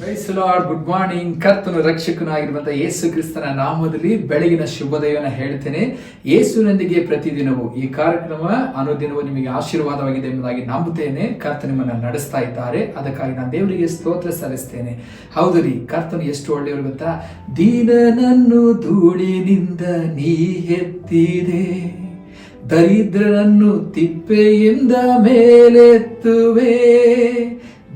Good morning ಕರ್ತನ ರಕ್ಷಕನಾಗಿರುವಂತಹ ಯೇಸು ಕ್ರಿಸ್ತನ ನಾಮದಲ್ಲಿ ಬೆಳಗಿನ ಶುಭೋದಯವನ್ನು ಹೇಳ್ತೇನೆ. ಯೇಸುನೊಂದಿಗೆ ಪ್ರತಿದಿನವೂ ಈ ಕಾರ್ಯಕ್ರಮ ಅನುದಿನವೂ ನಿಮಗೆ ಆಶೀರ್ವಾದವಾಗಿದೆ ಎಂಬುದಾಗಿ ನಂಬುತ್ತೇನೆ. ಕರ್ತ ನಿಮ್ಮನ್ನು ನಡೆಸ್ತಾ ಇದ್ದಾರೆ. ಅದಕ್ಕಾಗಿ ನಾನು ದೇವರಿಗೆ ಸ್ತೋತ್ರ ಸಲ್ಲಿಸ್ತೇನೆ. ಹೌದು ರೀ, ಕರ್ತನು ಎಷ್ಟು ಒಳ್ಳೆಯವರು ಗೊತ್ತಾ? ದೀನನನ್ನು ಧೂಳಿನಿಂದ ನೀ ಎತ್ತಿದೆ ದರಿದ್ರನನ್ನು ತಿಪ್ಪೆಯಿಂದ ಮೇಲೆತ್ತುವೆ.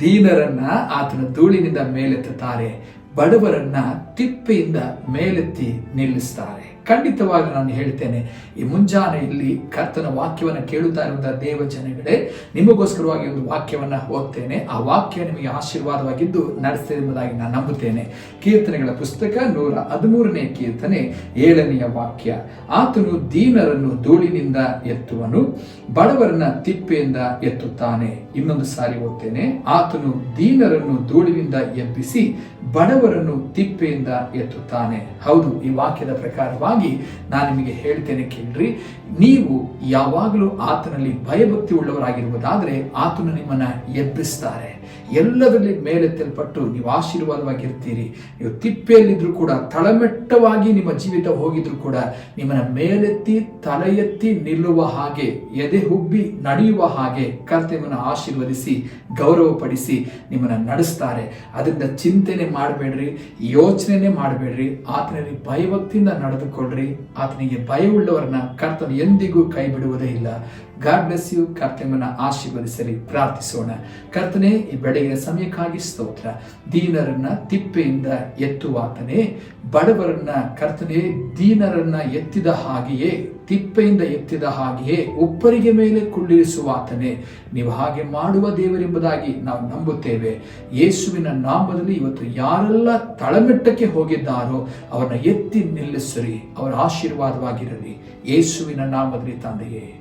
ದೀನರನ್ನ ಆತನ ಧೂಳಿನಿಂದ ಮೇಲೆತ್ತುತ್ತಾರೆ ಬಡವರನ್ನ ತಿಪ್ಪೆಯಿಂದ ಮೇಲೆತ್ತಿ ನಿಲ್ಲಿಸ್ತಾರೆ. ಖಂಡಿತವಾಗಿ ನಾನು ಹೇಳ್ತೇನೆ, ಈ ಮುಂಜಾನೆ ಇಲ್ಲಿ ಕರ್ತನ ವಾಕ್ಯವನ್ನು ಕೇಳುತ್ತಾ ಇರುವಂತಹ ದೇವ ಜನಗಳೇ, ನಿಮಗೋಸ್ಕರವಾಗಿ ಒಂದು ವಾಕ್ಯವನ್ನ ಓದ್ತೇನೆ. ಆ ವಾಕ್ಯ ನಿಮಗೆ ಆಶೀರ್ವಾದವಾಗಿದ್ದು ನಡೆಸ್ತದೆ ಎಂಬುದಾಗಿ ನಾನು ನಂಬುತ್ತೇನೆ. ಕೀರ್ತನೆಗಳ ಪುಸ್ತಕ ನೂರ ಹದಿಮೂರನೇ ಕೀರ್ತನೆ ಏಳನೆಯ ವಾಕ್ಯ. ಆತನು ದೀನರನ್ನು ಧೂಳಿನಿಂದ ಎತ್ತುವನು, ಬಡವರನ್ನ ತಿಪ್ಪೆಯಿಂದ ಎತ್ತುತ್ತಾನೆ. ಇನ್ನೊಂದು ಸಾರಿ ಓದ್ತೇನೆ. ಆತನು ದೀನರನ್ನು ಧೂಳಿನಿಂದ ಎಬ್ಬಿಸಿ ಬಡವರನ್ನು ತಿಪ್ಪೆಯಿಂದ ಎತ್ತುತ್ತಾನೆ. ಹೌದು, ಈ ವಾಕ್ಯದ ಪ್ರಕಾರವಾಗಿ ನಾನು ನಿಮಗೆ ಹೇಳ್ತೇನೆ ಕೇಳ್ರಿ. ನೀವು ಯಾವಾಗಲೂ ಆತನಲ್ಲಿ ಭಯಭಕ್ತಿ ಉಳ್ಳವರಾಗಿರುವುದಾದ್ರೆ ಆತನು ನಿಮ್ಮನ್ನ ಎಬ್ಬಿಸ್ತಾರೆ. ಎಲ್ಲದರಲ್ಲಿ ಮೇಲೆತ್ತಲ್ಪಟ್ಟು ನೀವು ಆಶೀರ್ವಾದವಾಗಿರ್ತೀರಿ. ನೀವು ತಿಪ್ಪೆಯಲ್ಲಿದ್ರು ಕೂಡ, ತಳಮೆಟ್ಟವಾಗಿ ನಿಮ್ಮ ಜೀವಿತ ಹೋಗಿದ್ರು ಕೂಡ ನಿಮ್ಮನ್ನ ಮೇಲೆತ್ತಿ ತಲೆ ಎತ್ತಿ ನಿಲ್ಲುವ ಹಾಗೆ, ಎದೆ ಹುಬ್ಬಿ ನಡೆಯುವ ಹಾಗೆ ಕರ್ತವ್ಯವನ್ನು ಆಶೀರ್ವದಿಸಿ, ಗೌರವಪಡಿಸಿ ನಿಮ್ಮನ್ನ ನಡೆಸ್ತಾರೆ. ಅದರಿಂದ ಚಿಂತನೆ ಮಾಡಬೇಡ್ರಿ ಯೋಚನೆ ಮಾಡಬೇಡ್ರಿ. ಆತನಲ್ಲಿ ಭಯಭಕ್ತಿಯಿಂದ ನಡೆದುಕೊಳ್ಳ್ರಿ ಆತನಿಗೆ ಭಯವುಳ್ಳವರನ್ನ ಕರ್ತನು ಎಂದಿಗೂ ಕೈ ಬಿಡುವುದೇ ಇಲ್ಲ. ಗಾಡ್ ಬ್ಲೆಸ್ ಯು ಕರ್ತನ ಆಶೀರ್ವದಿಸಲಿ. ಪ್ರಾರ್ಥಿಸೋಣ. ಕರ್ತನೆ, ಈ ಬೆಳಗಿನ ಸಮಯಕ್ಕಾಗಿ ಸ್ತೋತ್ರ. ದೀನರನ್ನ ತಿಪ್ಪೆಯಿಂದ ಎತ್ತುವಾತನೇ. ಬಡವರನ್ನ ಕರ್ತನೆ, ದೀನರನ್ನ ಎತ್ತಿದ ಹಾಗೆಯೇ, ತಿಪ್ಪೆಯಿಂದ ಎತ್ತಿದ ಹಾಗೆಯೇ ಒಬ್ಬರಿಗೆ ಮೇಲೆ ಕುಳ್ಳಿರಿಸುವಾತನೇ. ನೀವು ಹಾಗೆ ಮಾಡುವ ದೇವರೆಂಬುದಾಗಿ ನಾವು ನಂಬುತ್ತೇವೆ. ಯೇಸುವಿನ ನಾಮದಲ್ಲಿ ಇವತ್ತು ಯಾರೆಲ್ಲ ತಳಮೆಟ್ಟಕ್ಕೆ ಹೋಗಿದ್ದಾರೋ, ಅವರನ್ನ ಎತ್ತಿ ನಿಲ್ಲಿಸಿರಿ. ಅವರ ಆಶೀರ್ವಾದವಾಗಿರಲಿ. ಯೇಸುವಿನ ನಾಮದಲ್ಲಿ ತಂದೆಯೇ.